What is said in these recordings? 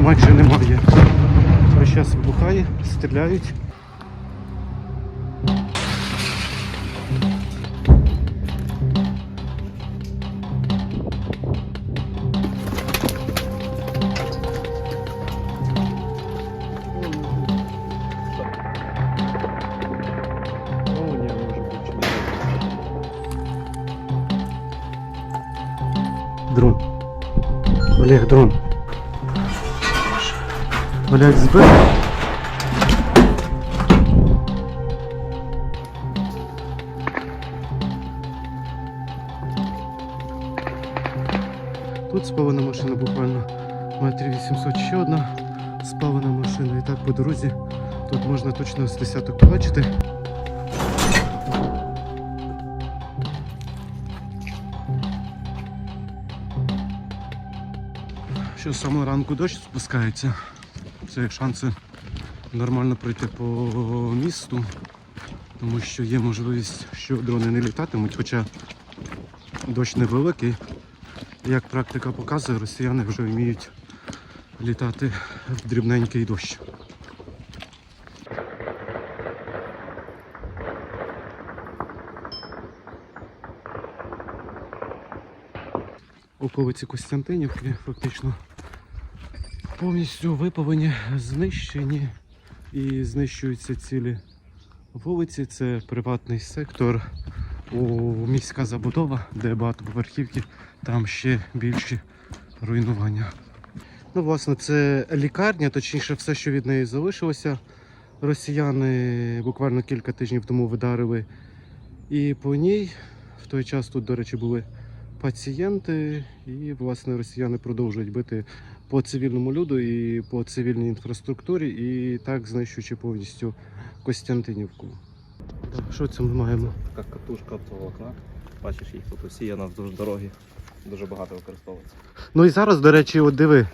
майже немає. Весь зараз вибухає, стріляють. Олег, збив. Тут спалена машина буквально метрів 800 ще одна спалена машина. І так по дорозі тут можна точно з десяток побачити. Що з самого ранку дощ спускається. Це шанси нормально пройти по місту, тому що є можливість, що дрони не літатимуть, хоча дощ невеликий. Як практика показує, росіяни вже вміють літати в дрібненький дощ. Околиці Костянтинівки фактично повністю випалені, знищені і знищуються цілі вулиці. Це приватний сектор, у міська забудова, де багатоповерхівки, там ще більші руйнування. Ну, власне, це лікарня, точніше, все, що від неї залишилося. Росіяни буквально кілька тижнів тому вдарили і по ній. В той час тут, до речі, були пацієнти, і власне росіяни продовжують бити по цивільному люду і по цивільній інфраструктурі, і так знищуючи повністю Костянтинівку. Так, що це ми маємо? Така катушка оптоволокна. Бачиш, їх тут усіяна вздовж дороги. Дуже багато використовується. Ну і зараз, до речі, от диви,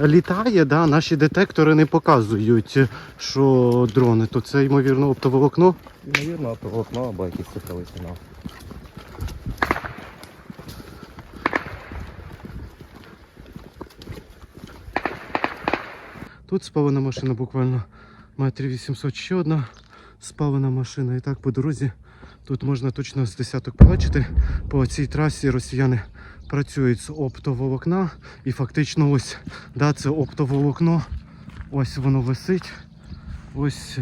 літає, да, наші детектори не показують, що дрони, то це ймовірно оптоволокно. Ймовірно, оптоволокно або якийсь цифровий сигнал. Тут спалена машина буквально метрів 800 ще одна спалена машина. І так по дорозі тут можна точно з десяток побачити. По цій трасі росіяни працюють з оптоволокна. І фактично ось да, це оптоволокно. Ось воно висить. Ось.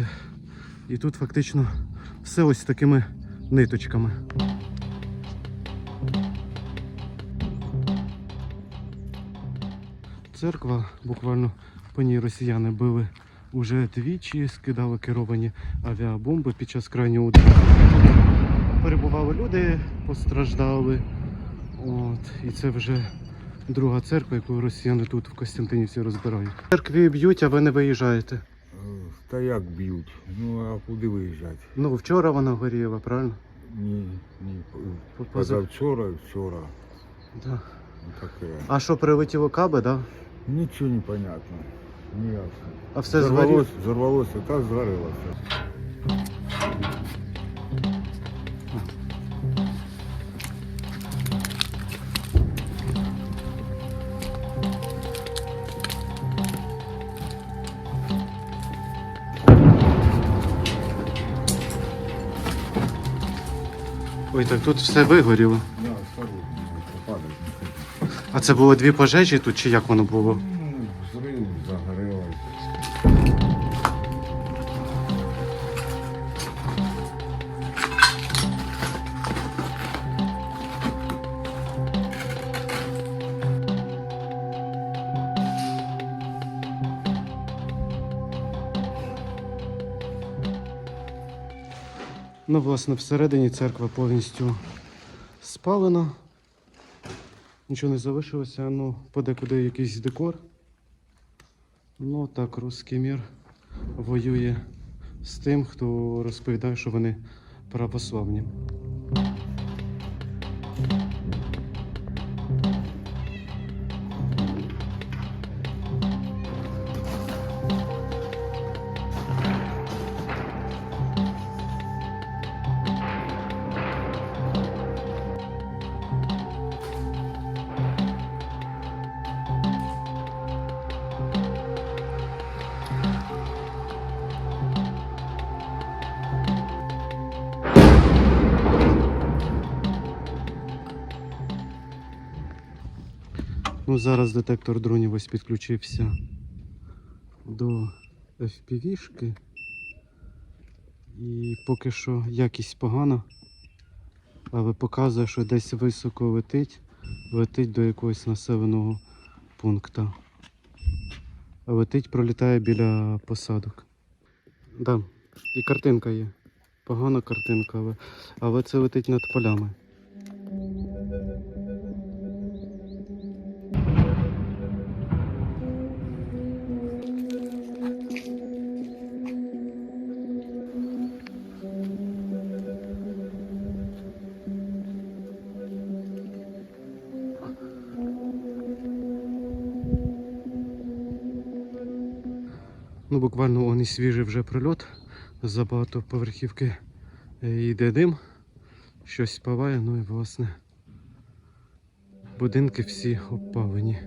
І тут фактично все ось такими ниточками. Церква буквально по ній росіяни били уже двічі, скидали керовані авіабомби під час крайнього удару. Перебували люди, постраждали. От, і це вже друга церква, яку росіяни тут в Костянтинівці розбирають. Церкві б'ють, а ви не виїжджаєте. Е, Та як б'ють? Ну а куди виїжджати? Ну, вчора вона горіла, правильно? Ні, ні. Поза- Позавчора і вчора. Да. Таке. А що прилетіло каби, да? Нічого не понятно. Не ясно. А все згоріло? Зорвалося, зорвалося та згорилося. Ой, так тут все вигоріло. А це було дві пожежі тут, чи як воно було? Ну, власне, всередині церква повністю спалена. Нічого не залишилося, ну, подекуди якийсь декор. Ну, так, русський мір воює з тим, хто розповідає, що вони православні. Ну, зараз детектор дронів ось підключився до FPV-шки. І поки що якість погана, але показує, що десь високо летить, летить до якогось населеного пункту. А летить, пролітає біля посадок. Да, і картинка є. Погана картинка, але, але це летить над полями. Буквально он і свіжий вже прильот. За багатоповерхівки е, йде дим, щось спаває, ну і власне будинки всі обпалені.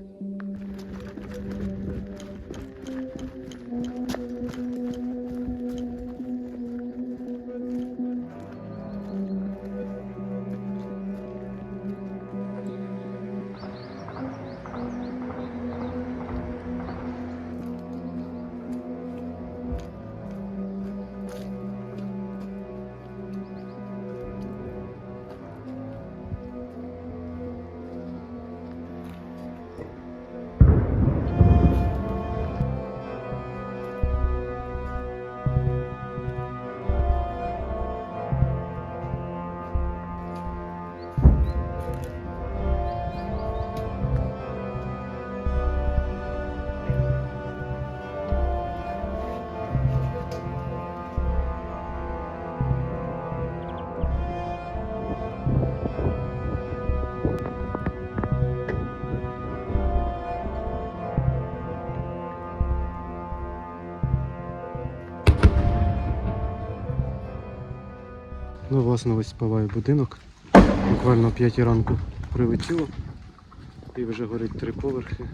Ну, власне, ось спаває будинок. Буквально о 5 ранку прилетіло. І вже горить три поверхи.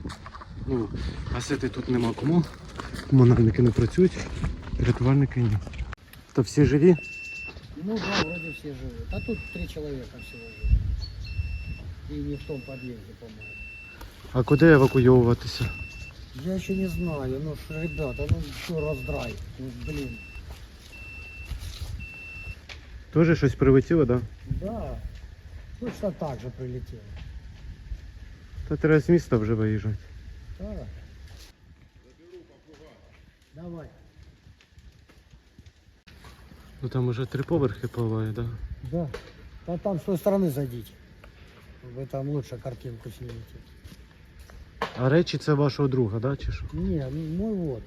Ну, гасити тут нема кому. Комунальники не працюють, рятувальники ні. То всі живі? Ну да, вроде все живут. А тут три человека всего живут. И не в том подъезде, по-моему. А куди евакуйовуватися? Я еще не знаю, ну ж, ребята, ну что раздрай, ну блин. Теж щось прилетіло, так? Да? Да, точно так же прилетело. Та треба з міста вже виїжджати. Да. Давай. Ну там уже три поверхи палає, так? Да? Да. А там с той стороны зайдите. Вы там лучше картинку снимете. А речі це вашого друга, да, чи що? Не, ну, мой вот.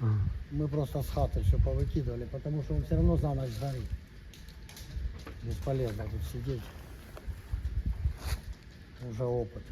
Ага. Мы просто с хаты все повыкидывали, потому что он все равно за ночь сгорит. Бесполезно тут сидеть. Уже опыт.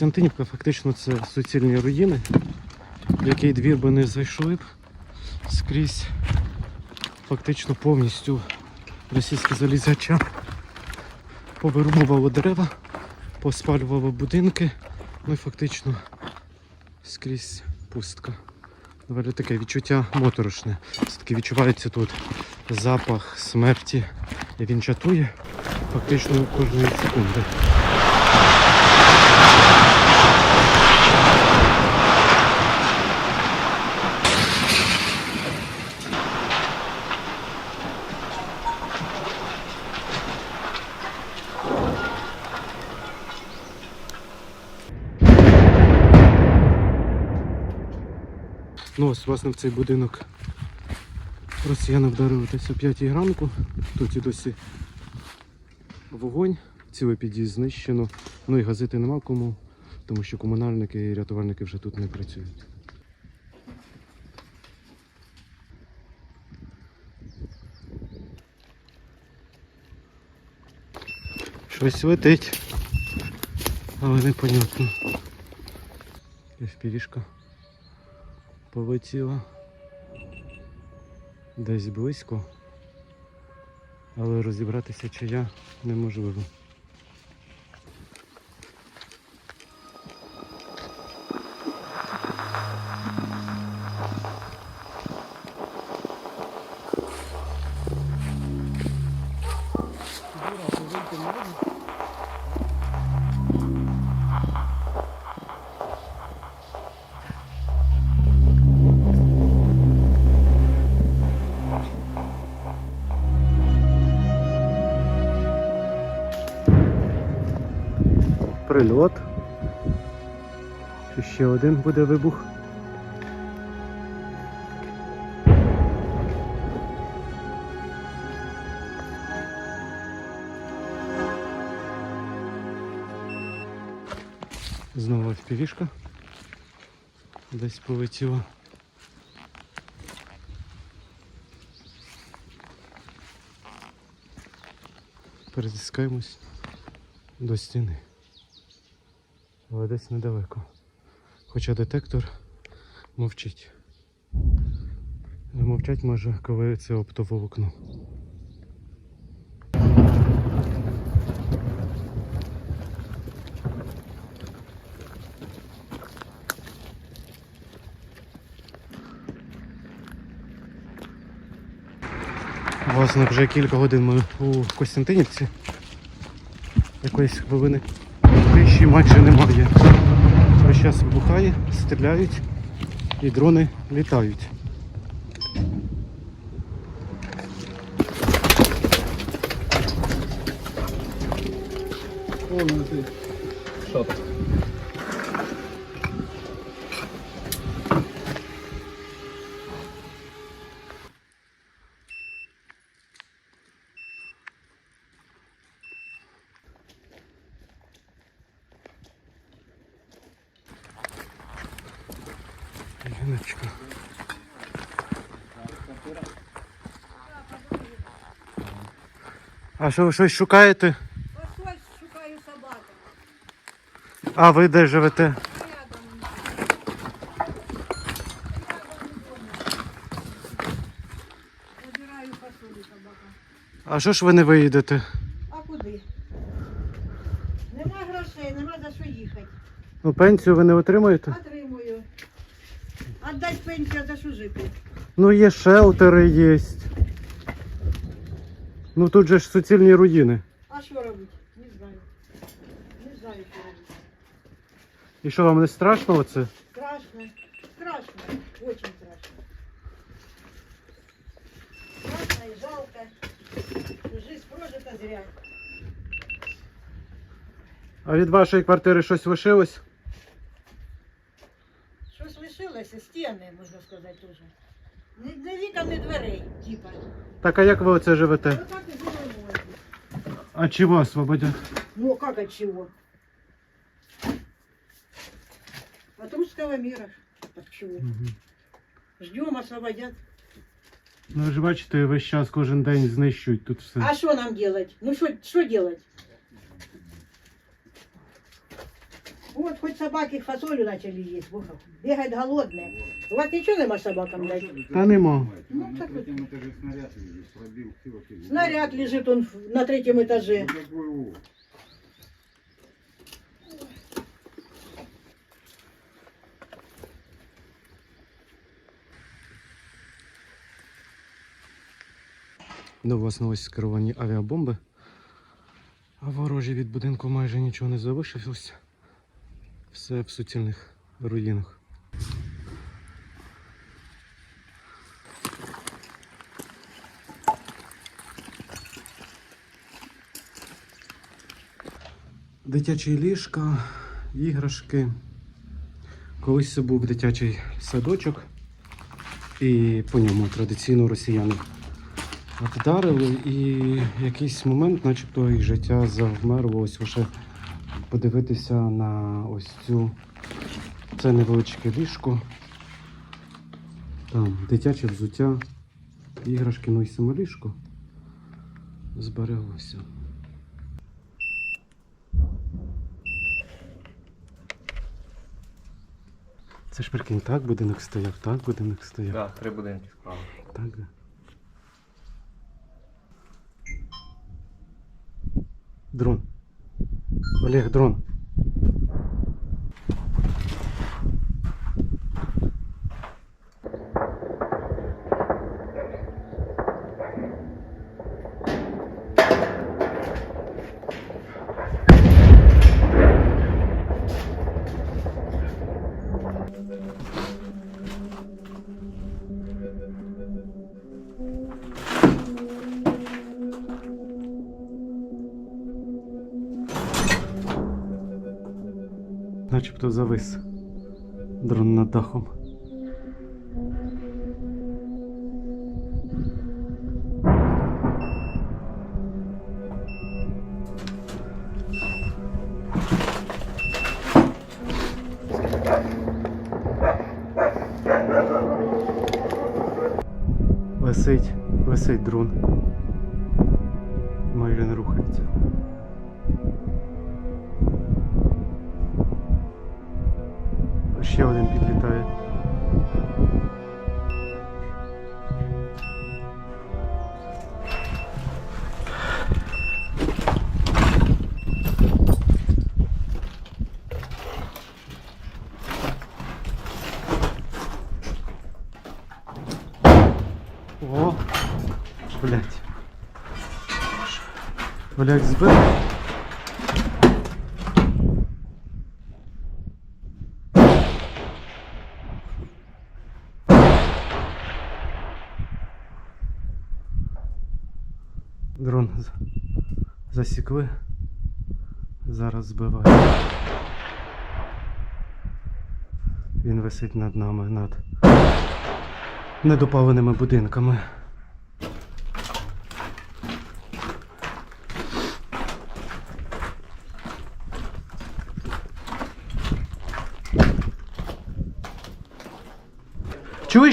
Костянтинівка фактично це суцільні руїни, в який двір би не зайшли б скрізь фактично повністю російське залізяча повирубувало дерева, поспалювало будинки, ну і фактично скрізь пустка. Доволі таке відчуття моторошне. Все-таки відчувається тут запах смерті. І він чатує фактично кожної секунди. Ось, власне, в цей будинок росіяни вдарили десь о 5 ранку. Тут і досі вогонь, цілий під'їзд знищено. Ну і газити нема кому, тому що комунальники і рятувальники вже тут не працюють. Щось летить, але непонятно. Півішка полетіла десь близько, але розібратися чи я неможливо. Прильот. Чи ще один буде вибух? Знову впівішка. Десь полетіла. Перетискаємось до стіни. Але десь недалеко. Хоча детектор мовчить. Мовчать може, коли це оптоволокно. Власне, вже кілька годин ми у Костянтинівці. Якоїсь хвилини тиші майже немає. Весь час вибухає, стріляють і дрони літають. Що так? А що ви щось шукаєте? Ось шукаю собаку. А ви де живете? Забираю фасолю собака. А що ж ви не виїдете? А куди? Нема грошей, нема за що їхати. Ну, пенсію ви не отримуєте? Отримую. Отдать пенсію, за що жити? Ну, є шелтери, є. Ну тут же ж суцільні руїни. А що робити? Не знаю. Не знаю, що робити. І що вам не страшно оце? Страшно. Страшно. Очень страшно. Страшно и жалко. Жизнь прожита зря. А від вашої квартири щось лишилось? Щось лишилося, стіни, можна сказати, теж. Не, не дверей, типа. Так а як ви оце живете? Отак і живемо. А чого освободять? Ну, как от чего? От русского мира. От чего? Ждем, освободят. Ну ви ж бачите, весь час кожен день знищують тут все. А что нам делать? Ну, что делать? Вот, хоть собаки фасолю начали есть. Вот, бегать голодные. У вас ничего нема собакам дать? Та нема. Ну, так вот. этаже снаряд лежит, пробил. Снаряд лежит он на третьем этаже. Ну, какой. До ну, вас новості скеровані авіабомби. А ворожі від будинку майже нічого не залишилось. Все в суцільних руїнах. Дитячі ліжка, іграшки. Колись це був дитячий садочок, і по ньому традиційно росіяни вдарили, і в якийсь момент, начебто, їх життя завмерло. Ось лише подивитися на ось цю це невеличке ліжко. Там дитяче взуття, іграшки, ну і саме ліжко збереглося. Це ж прикинь, так будинок стояв, так будинок стояв. Так, три будинки справа. Так. да. Дрон. Олег, дрон. Начебто завис. Дрон над дахом. Висить, висить дрон. Блять, збив. Дрон засікли. Зараз збиває. Він висить над нами, над недопаленими будинками.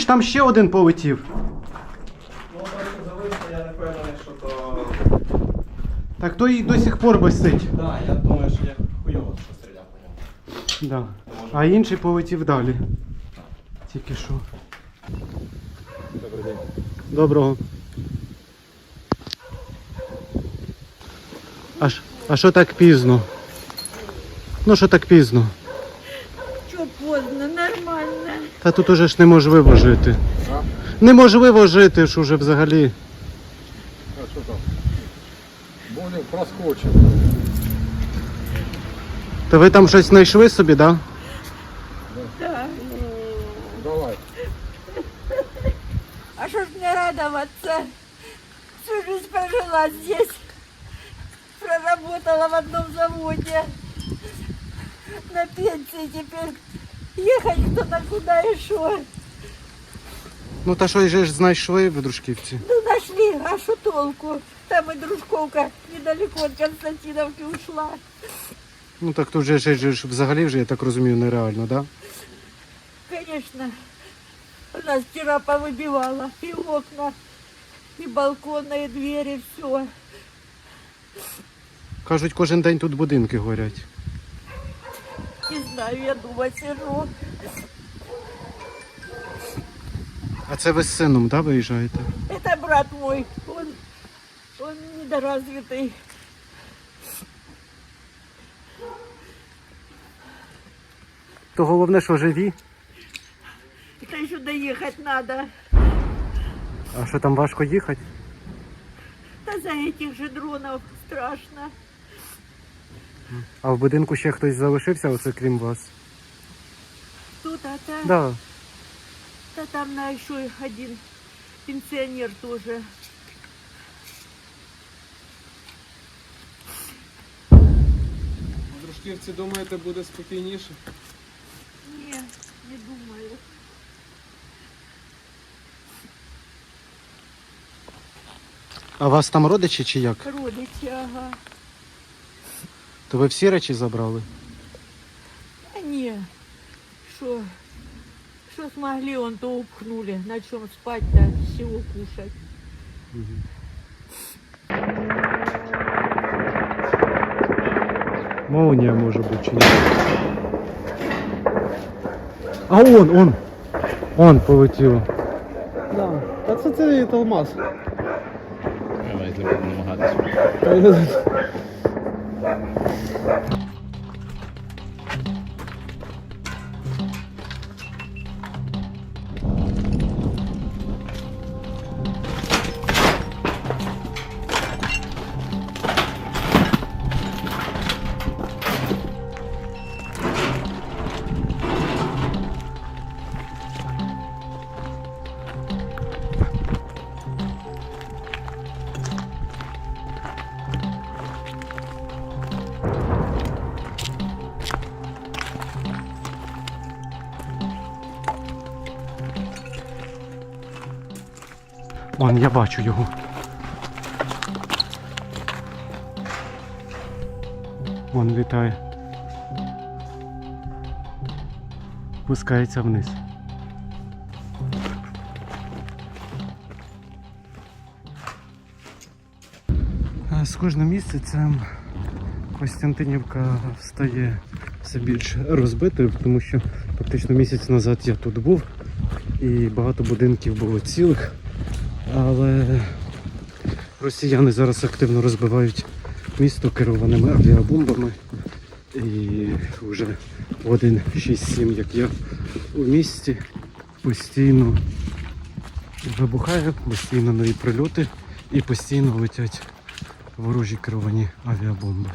Там ще один полетів. Ну, бачу, зависно, я не впевнений, що то. Так той і до сих пор висить. Так, я думаю, що я хуйово що стріляв по ньому. Да. А інший полетів далі. Тільки що. Добрий день. Доброго. А, а що так пізно? Ну що так пізно? Що поздно, нормально. Та тут уже ж неможливо жити. Неможливо жити ж уже взагалі. А що там? Более проскочив. Та ви там щось знайшли собі, так? Да. Давай. А что ж мне радоваться? Всю жизнь прожила здесь. Проработала в одном заводе. На пенсии теперь. Ехать кто на куда и шо. Ну та що же ж знайшли в дружківці? Ну нашли, а что толку? Там и дружковка недалеко от Константиновки ушла. Ну так тут же, ж- ж взагалі вже, я так розумію, нереально, да? Конечно, нас вчера повыбивала и окна, и балконные двери, все. Кажуть, кожен день тут будинки горять. Не знаю, я дома сижу. А це ви з сином, да, виїжджаєте? Это брат мой, он, он недоразвитый. То головне, що живі. Это еще доехать надо. А що там важко їхати? из-за этих же дронов страшно. А в будинку ще хтось залишився, оце крім вас? Тут-то, да. Да. да там на еще один пенсионер тоже. В Дружківці думаєте, буде спокійніше? Не, не думаю. А вас там родичі чи як? Родичи, ага. То ви всі речі забрали? А не, что, Что смогли, он то упхнули. На чем спать-то, с чего кушать. Молния може бути чи ні. А он, он! Он полетіло. Да. Та це цей Талмаз. Давайте будемо намагатися. Вон, я бачу його. Вон літає. Пускається вниз. Е, З кожним місяцем Костянтинівка стає все більш розбитою, тому що практично місяць назад я тут був і багато будинків було цілих. Але росіяни зараз активно розбивають місто керованими авіабомбами. І вже один 6-7, як я у місті, постійно вибухає, постійно нові прильоти і постійно летять ворожі керовані авіабомби.